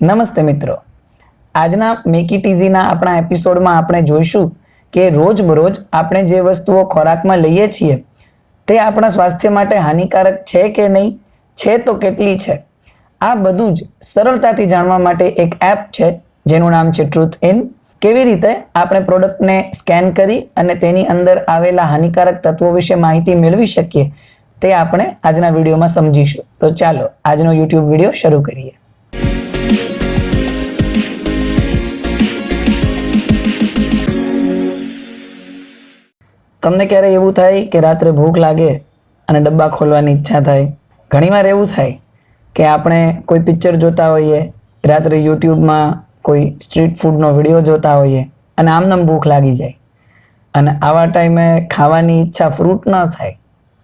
નમસ્તે મિત્રો. આજના મેકી ટીઝીના આપણા એપિસોડમાં આપણે જોઈશું કે રોજબરોજ આપણે જે વસ્તુઓ ખોરાકમાં લઈએ છીએ, તે આપણા સ્વાસ્થ્ય માટે હાનિકારક છે કે નહીં, છે તો કેટલી છે? આ બધું જ સરળતાથી જાણવા માટે એક એપ છે, જેનું નામ છે ટ્રુથ ઇન કેવી રીતે આપણે પ્રોડક્ટને સ્કેન કરી અને તેની અંદર આવેલા હાનિકારક તત્વો વિશે માહિતી મેળવી શકીએ, તે આપણે આજના વિડીયોમાં સમજીશું. તો ચાલો, આજનો યુટ્યુબ વીડિયો શરૂ કરીએ. તમને ક્યારે એવું થાય કે રાત્રે ભૂખ લાગે અને ડબ્બા ખોલવાની ઈચ્છા થાય? ઘણીવાર એવું થાય કે આપણે કોઈ પિક્ચર જોતા હોઈએ, રાત્રે યુટ્યુબમાં કોઈ સ્ટ્રીટ ફૂડનો વીડિયો જોતા હોઈએ અને આમનામ ભૂખ લાગી જાય. અને આવા ટાઈમે ખાવાની ઈચ્છા ફ્રૂટ ન થાય.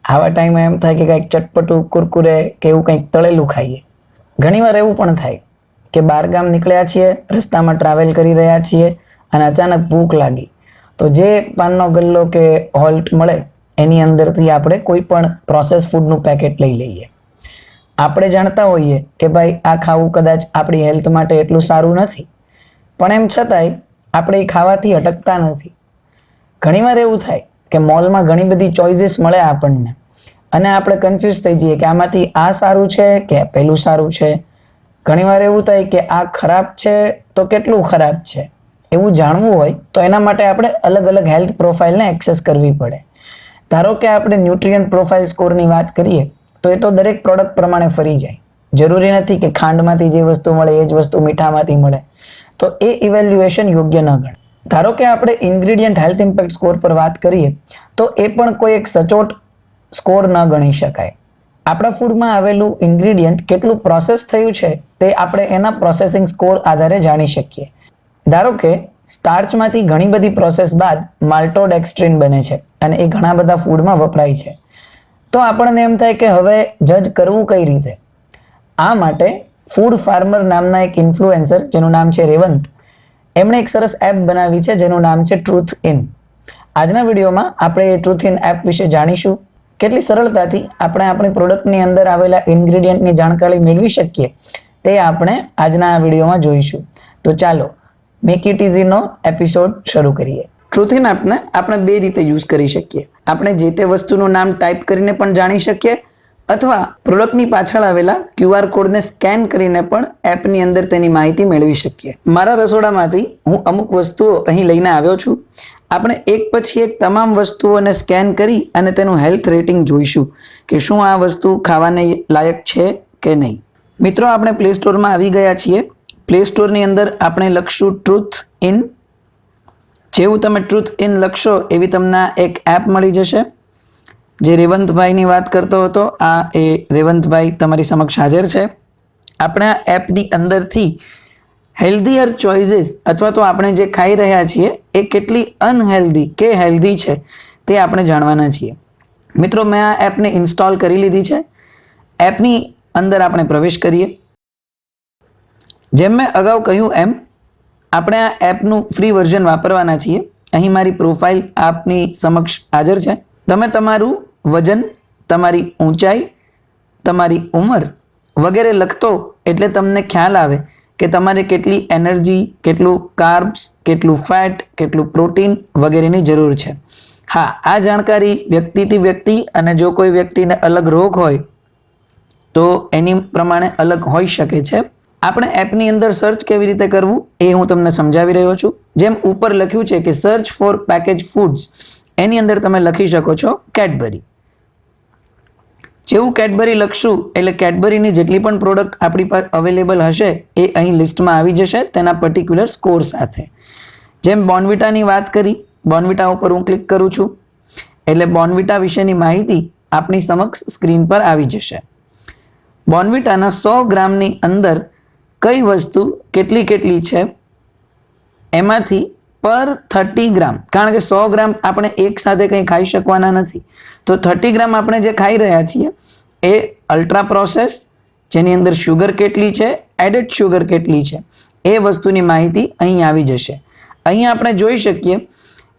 આવા ટાઈમે એમ થાય કે કંઈક ચટપટું, કુરકુરે કે એવું કંઈક તળેલું ખાઈએ. ઘણીવાર એવું પણ થાય કે બહારગામ નીકળ્યા છીએ, રસ્તામાં ટ્રાવેલ કરી રહ્યા છીએ અને અચાનક ભૂખ લાગી. તો જે પાનનો ગલ્લો કે હોલ્ટ મળે, એની અંદરથી આપણે કોઈ પણ પ્રોસેસ ફૂડનું પેકેટ લઈ લઈએ. આપણે જાણતા હોઈએ કે ભાઈ, આ ખાવું કદાચ આપણી હેલ્થ માટે એટલું સારું નથી. પણ એમ છતાંય, આપણે એ ખાવાથી અટકતા નથી. ઘણીવાર એવું થાય કે મોલમાં ઘણી બધી ચોઇસીસ મળે આપણને, અને આપણે કન્ફ્યુઝ થઈ જઈએ કે આમાંથી આ સારું છે કે પેલું સારું છે. ઘણીવાર એવું થાય કે આ ખરાબ છે તો કેટલું ખરાબ છે? એવું જાણવું હોય તો એના માટે આપણે અલગ અલગ હેલ્થ પ્રોફાઇલને એક્સેસ કરવી પડે. ધારો કે આપણે ન્યુટ્રિયન્ટ પ્રોફાઇલ સ્કોરની વાત કરીએ, તો એ તો દરેક પ્રોડક્ટ પ્રમાણે ફરી જાય. જરૂરી નથી કે ખાંડમાંથી જે વસ્તુ મળે, એ જ વસ્તુ મીઠામાંથી મળે. તો એ ઇવેલ્યુએશન યોગ્ય ન ગણ ધારો કે આપણે ઇન્ગ્રીડિયન્ટ હેલ્થ ઇમ્પેક્ટ સ્કોર પર વાત કરીએ, તો એ પણ કોઈ એક સચોટ સ્કોર ન ગણી શકાય. આપણા ફૂડમાં આવેલું ઇન્ગ્રીડિયન્ટ કેટલું પ્રોસેસ થયું છે, તે આપણે એના પ્રોસેસિંગ સ્કોર આધારે જાણી શકીએ. ધારો કે સ્ટાર્ચમાંથી ઘણી બધી પ્રોસેસ બાદ માલ્ટોડેક્સ્ટ્રીન બને છે અને એ ઘણા બધા ફૂડમાં વપરાય છે. તો આપણને એમ થાય કે હવે જજ કરવું કઈ રીતે? આ માટે ફૂડ ફાર્મર નામના એક ઇન્ફ્લુએન્સર જેનું નામ છે રેવંત, એમણે એક સરસ એપ બનાવી છે જેનું નામ છે ટ્રુથ ઇન આજના વિડીયોમાં આપણે એ ટ્રુથ ઇન એપ વિશે જાણીશું. કેટલી સરળતાથી આપણે આપણી પ્રોડક્ટની અંદર આવેલા ઇન્ગ્રેડિયન્ટની જાણકારી મેળવી શકીએ તે આપણે આજના આ વિડીયોમાં જોઈશું. તો ચાલો મેક ઇટ ઇઝીનો એપિસોડ શરૂ કરીએ. ટ્રુથ ઇન એપને આપણે બે રીતે યુઝ કરી શકીએ. આપણે જે તે વસ્તુનું નામ ટાઈપ કરીને પણ જાણી શકીએ, અથવા પ્રોડક્ટની પાછળ આવેલા ક્યુઆર કોડને સ્કેન કરીને પણ એપની અંદર તેની માહિતી મેળવી શકીએ. મારા રસોડામાંથી હું અમુક વસ્તુઓ અહીં લઈને આવ્યો છું. આપણે એક પછી એક તમામ વસ્તુઓને સ્કેન કરી અને તેનું હેલ્થ રેટિંગ જોઈશું કે શું આ વસ્તુ ખાવાને લાયક છે કે નહીં. મિત્રો, આપણે પ્લે સ્ટોરમાં આવી ગયા છીએ. પ્લે સ્ટોરની અંદર આપણે લખશું ટ્રુથ ઇન જેવું તમે ટ્રુથ ઇન લખશો એવી તમને એક એપ મળી જશે. જે રેવંતભાઈની વાત કરતો હતો, આ એ રેવંતભાઈ તમારી સમક્ષ હાજર છે. આપણે આ એપની અંદરથી હેલ્ધીયર ચોઇસીસ અથવા તો આપણે જે ખાઈ રહ્યા છીએ, એ કેટલી અનહેલ્ધી કે હેલ્ધી છે, તે આપણે જાણવાના છીએ. મિત્રો, મેં આ એપને ઇન્સ્ટોલ કરી લીધી છે. એપની અંદર આપણે પ્રવેશ કરીએ. જેમ મેં અગાઉ કહ્યું એમ, આપણે આ એપનું ફ્રી વર્ઝન વાપરવાના છીએ. અહીં મારી પ્રોફાઇલ આપની સમક્ષ હાજર છે. તમે તમારું વજન, તમારી ઊંચાઈ, તમારી ઉંમર વગેરે લખતો એટલે તમને ખ્યાલ આવે કે તમારે કેટલી એનર્જી કેટલું કાર્બ્સ કેટલું ફેટ કેટલું પ્રોટીન વગેરેની જરૂર છે. હા, આ જાણકારી વ્યક્તિથી વ્યક્તિ અને જો કોઈ વ્યક્તિને અલગ રોગ હોય, તો એની પ્રમાણે અલગ હોઈ શકે છે. આપણે એપની અંદર સર્ચ કેવી રીતે કરવું એ હું તમને સમજાવી રહ્યો છું. જેમ ઉપર લખ્યું છે કે સર્ચ ફોર પેકેજ ફૂડ્સ એની અંદર તમે લખી શકો છો કેડબરી જેવું કેડબરી લખશું, એટલે કેડબરીની જેટલી પણ પ્રોડક્ટ આપણી પાસે અવેલેબલ હશે, એ અહીં લિસ્ટમાં આવી જશે તેના પર્ટિક્યુલર સ્કોર સાથે. જેમ બોર્નવિટાની વાત કરી બોર્નવિટા ઉપર હું ક્લિક કરું છું, એટલે બોર્નવિટા વિશેની માહિતી આપણી સમક્ષ સ્ક્રીન પર આવી જશે. બોર્નવિટાના સો ગ્રામની અંદર કઈ વસ્તુ કેટલી કેટલી છે? એમાંથી પર થર્ટી ગ્રામ. કારણ કે સો ગ્રામ આપણે એક સાથે કંઈ ખાઈ શકવાના નથી. તો થર્ટી ગ્રામ આપણે જે ખાઈ રહ્યા છીએ, એ અલ્ટ્રા પ્રોસેસ જેની અંદર શુગર કેટલી છે એડેડ શુગર કેટલી છે, એ વસ્તુની માહિતી અહીં આવી જશે. અહીં આપણે જોઈ શકીએ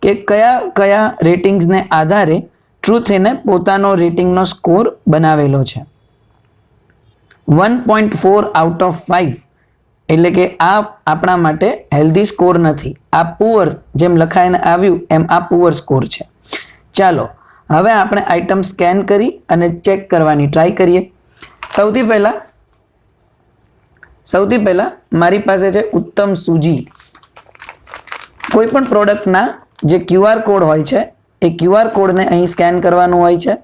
કે કયા કયા રેટિંગ્સને આધારે ટ્રુથ એને પોતાનો રેટિંગનો સ્કોર બનાવેલો છે. One point four out of five એટલે કે આ આપણા માટે હેલ્ધી સ્કોર નથી. આ પુઅર જેમ લખાઈને આવ્યું, એમ આ પુઅર સ્કોર છે. ચાલો, હવે આપણે આઇટમ સ્કેન કરી અને ચેક કરવાની ટ્રાય કરીએ. સૌથી પહેલાં સૌથી પહેલાં મારી પાસે છે ઉત્તમ સૂજી. કોઈ પણ પ્રોડક્ટના જે ક્યુઆર કોડ હોય છે, એ ક્યુઆર કોડને અહીં સ્કેન કરવાનું હોય છે.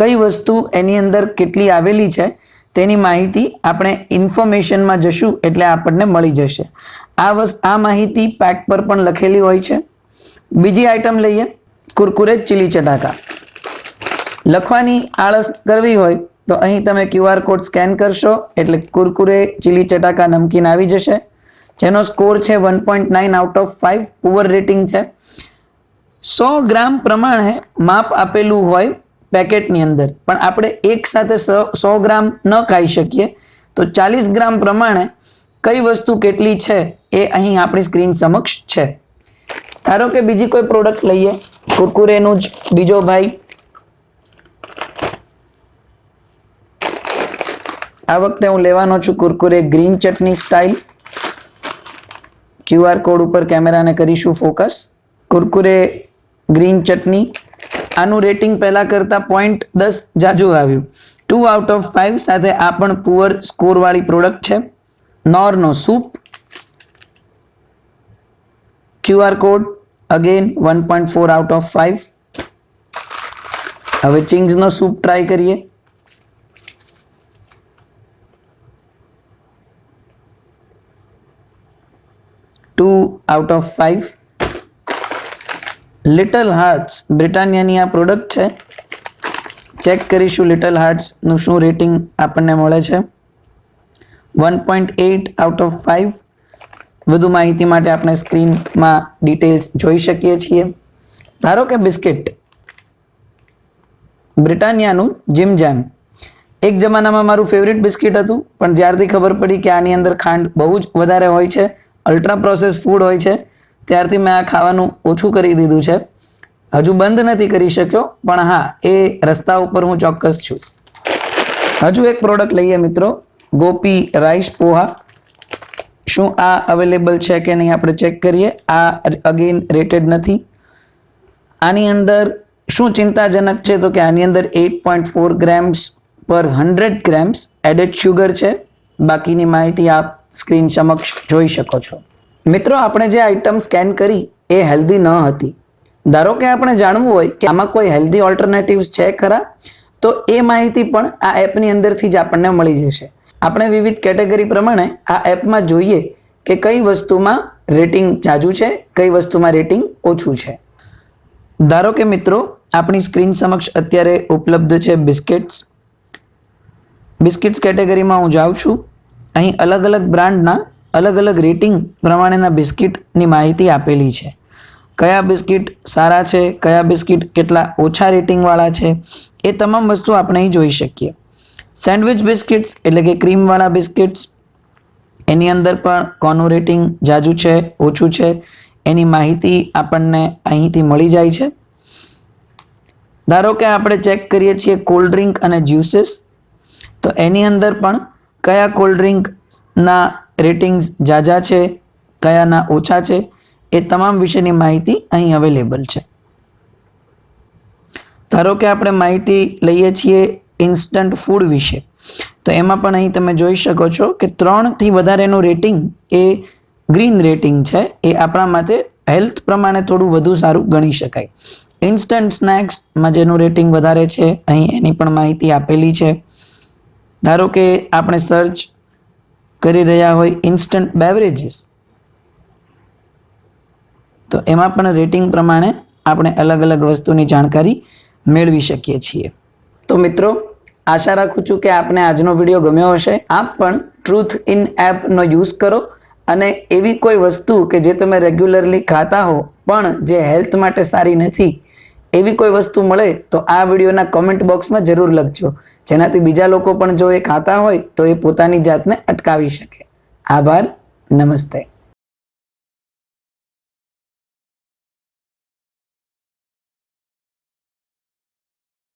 કઈ વસ્તુ એની અંદર કેટલી આવેલી છે, તેની માહિતી આપણે ઇન્ફોર્મેશનમાં જશું એટલે આપણને મળી જશે. આ વસ્તુ આ માહિતી પેક પર પણ લખેલી હોય છે. બીજી આઈટમ લઈએ, કુરકુરે ચીલી ચટાકા. લખવાની આળસ કરવી હોય તો અહીં તમે ક્યુઆર કોડ સ્કેન કરશો, એટલે કુરકુરે ચીલી ચટાકા નમકીન આવી જશે. જેનો સ્કોર છે one point nine out of five poor rating છે. સો ગ્રામ પ્રમાણે માપ આપેલું હોય પેકેટની અંદર. પણ આપણે એક સાથે સો ગ્રામ ન ખાઈ શકીએ. તો ચાલીસ ગ્રામ પ્રમાણે કઈ વસ્તુ કેટલી છે એ અહીં આપણી સ્ક્રીન સમક્ષ છે. ધારો કે બીજી કોઈ પ્રોડક્ટ લઈએ. કુરકુરેનું જ. બીજો ભાઈ. આ વખતે હું લેવાનો છું Kurkure green chutney style. QR code ઉપર કેમેરાને કરીશું ફોકસ. કુરકુરે ગ્રીન ચટણી. આનું રેટિંગ પહેલા કરતાં પોઈન્ટ દસ જાજુ આવ્યું. ટુ આઉટ ઓફ ફાઇવ સાથે આ પણ પુઅર સ્કોરવાળી પ્રોડક્ટ છે. નોરનો soup QR code again one point four out of five હવે ચિંગ્સનો સૂપ ટ્રાય કરીએ. Two out of five little hearts બ્રિટાનિયાની આ પ્રોડક્ટ છે. ચેક કરીશું લિટલ હાર્ટ્સનું શું રેટિંગ આપણને મળે છે. One point eight out of five વધુ માહિતી માટે આપણે સ્ક્રીનમાં ડિટેલ્સ જોઈ શકીએ છીએ. ધારો કે બિસ્કિટ. બ્રિટાનિયાનું જીમ એક જમાનામાં મારું ફેવરિટ બિસ્કિટ હતું, પણ જ્યારથી ખબર પડી કે આની અંદર ખાંડ બહુ જ વધારે હોય છે અલ્ટ્રા પ્રોસેસ ફૂડ હોય છે ત્યારથી મેં આ ખાવાનું ઓછું કરી દીધું છે. હજુ બંધ નથી કરી શક્યો, પણ હા, એ રસ્તા ઉપર હું ચોક્કસ છું. હજુ એક પ્રોડક્ટ લઈએ મિત્રો, ગોપી રાઈસ પોહા. શું આ અવેલેબલ છે કે નહીં આપણે ચેક કરીએ? આ અગેન રેટેડ નથી. આની અંદર શું ચિંતાજનક છે? તો કે આની અંદર eight point four grams per hundred grams added sugar છે. બાકીની માહિતી આપ સ્ક્રીન સમક્ષ જોઈ શકો છો. મિત્રો, આપણે જે આઇટમ સ્કેન કરી, એ હેલ્ધી ન હતી. ધારો કે આપણે જાણવું હોય કે આમાં કોઈ હેલ્ધી ઓલ્ટરનેટિવ્સ છે ખરા, તો એ માહિતી પણ આ એપની અંદરથી જ આપણને મળી જશે. આપણે વિવિધ કેટેગરી પ્રમાણે આ એપમાં જોઈએ કે કઈ વસ્તુમાં રેટિંગ જાજુ છે, કઈ વસ્તુમાં રેટિંગ ઓછું છે. ધારો કે મિત્રો, આપણી સ્ક્રીન સમક્ષ અત્યારે ઉપલબ્ધ છે બિસ્કિટ્સ. બિસ્કિટ્સ કેટેગરીમાં હું જાઉં છું. અહીં અલગ અલગ બ્રાન્ડના અલગ અલગ રેટિંગ પ્રમાણેના બિસ્કિટની માહિતી આપેલી છે. કયા બિસ્કિટ સારા છે? કયા બિસ્કિટ કેટલા ઓછા રેટિંગવાળા છે? એ તમામ વસ્તુ આપણે અહીં જોઈ શકીએ. સેન્ડવિચ બિસ્કિટ્સ એટલે કે ક્રીમવાળા બિસ્કિટ્સ, એની અંદર પણ કોનું રેટિંગ જાજુ છે, ઓછું છે, એની માહિતી આપણને અહીંથી મળી જાય છે. ધારો કે આપણે ચેક કરીએ છીએ કોલ્ડ ડ્રિંક અને જ્યુસીસ, તો એની અંદર પણ કયા કોલ્ડ ડ્રિંકના રેટિંગ્સ જાજા છે, કયાના ઓછા છે, એ તમામ વિશેની માહિતી અહીં અવેલેબલ છે. ધારો કે આપણે માહિતી લઈએ છીએ ઇન્સ્ટન્ટ ફૂડ વિશે, તો એમાં પણ અહીં તમે જોઈ શકો છો કે ત્રણથી વધારેનું રેટિંગ એ ગ્રીન રેટિંગ છે, એ આપણા માટે હેલ્થ પ્રમાણે થોડું વધુ સારું ગણી શકાય. ઇન્સ્ટન્ટ સ્નેક્સમાં જેનું રેટિંગ વધારે છે, અહીં એની પણ માહિતી આપેલી છે. ધારો કે આપણે સર્ચ કરી રહ્યા હોય ઇન્સ્ટન્ટ બેવરેજીસ તો એમાં પણ રેટિંગ પ્રમાણે આપણે અલગ અલગ વસ્તુની જાણકારી મેળવી શકીએ છીએ. તો મિત્રો, આશા રાખું છું કે આપને આજનો વીડિયો ગમ્યો હશે. આપ પણ ટ્રુથ ઇન એપનો યુઝ કરો અને એવી કોઈ વસ્તુ કે જે તમે રેગ્યુલરલી ખાતા હો, પણ જે હેલ્થ માટે સારી નથી, એવી કોઈ વસ્તુ મળે તો આ વિડીયોના કોમેન્ટ બોક્સમાં જરૂર લખજો. જેનાથી બીજા લોકો પણ જો એ ખાતા હોય તો એ પોતાની જાતને અટકાવી શકે. આભાર, નમસ્તે.